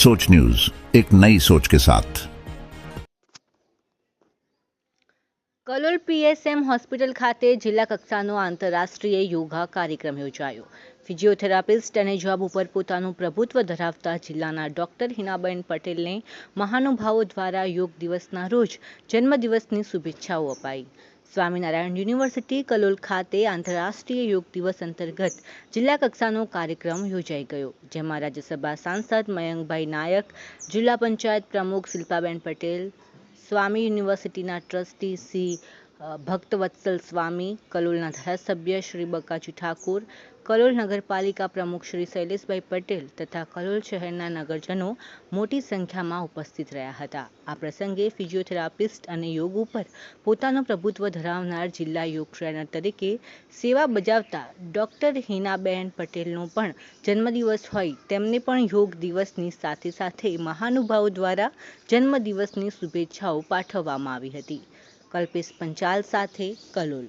सोच न्यूज एक नई सोच के साथ કલોલ પીએસએમ હોસ્પિટલ ખાતે જિલ્લા કક્ષાનો આંતરરાષ્ટ્રીય યોગા કાર્યક્રમ યોજાયો ફિઝિયોથેરાપિસ્ટ અને જોબ ઉપર પોતાનું પ્રભુત્વ ધરાવતા જિલ્લાના ડોક્ટર હિનાબેન પટેલને મહાનુભાવો દ્વારા યોગ દિવસના રોજ જન્મદિવસની શુભેચ્છાઓ અપાઈ સ્વામિનારાયણ યુનિવર્સિટી કલોલ ખાતે આંતરરાષ્ટ્રીય યોગ દિવસ અંતર્ગત જિલ્લા કક્ષાનો કાર્યક્રમ યોજાઈ ગયો જેમાં રાજ્યસભા સાંસદ મયંકભાઈ નાયક જિલ્લા પંચાયત પ્રમુખ શિલ્પાબેન પટેલ સ્વામી યુનિવર્સિટીના ટ્રસ્ટી અ, ભક્તવત્સલ સ્વામી, કલોલના ધારાસભ્ય શ્રી બકાજી ઠાકુર, કલોલ નગરપાલિકા પ્રમુખ શ્રી શૈલેષભાઈ પટેલ તથા કલોલ શહેરના નગરજનો મોટી સંખ્યામાં ઉપસ્થિત રહ્યા હતા. આ પ્રસંગે ફિઝિયોથેરાપિસ્ટ અને યોગ ઉપર પોતાનું પ્રભુત્વ ધરાવનાર જિલ્લા યોગ ટ્રેનર તરીકે સેવા બજાવતા ડૉક્ટર હિનાબેન પટેલનો પણ જન્મદિવસ હોય તેમને પણ યોગ દિવસની સાથે સાથે મહાનુભાવો દ્વારા જન્મદિવસની શુભેચ્છાઓ પાઠવવામાં આવી હતી. કલ્પેશ પંચાલ સાથે કલોલ.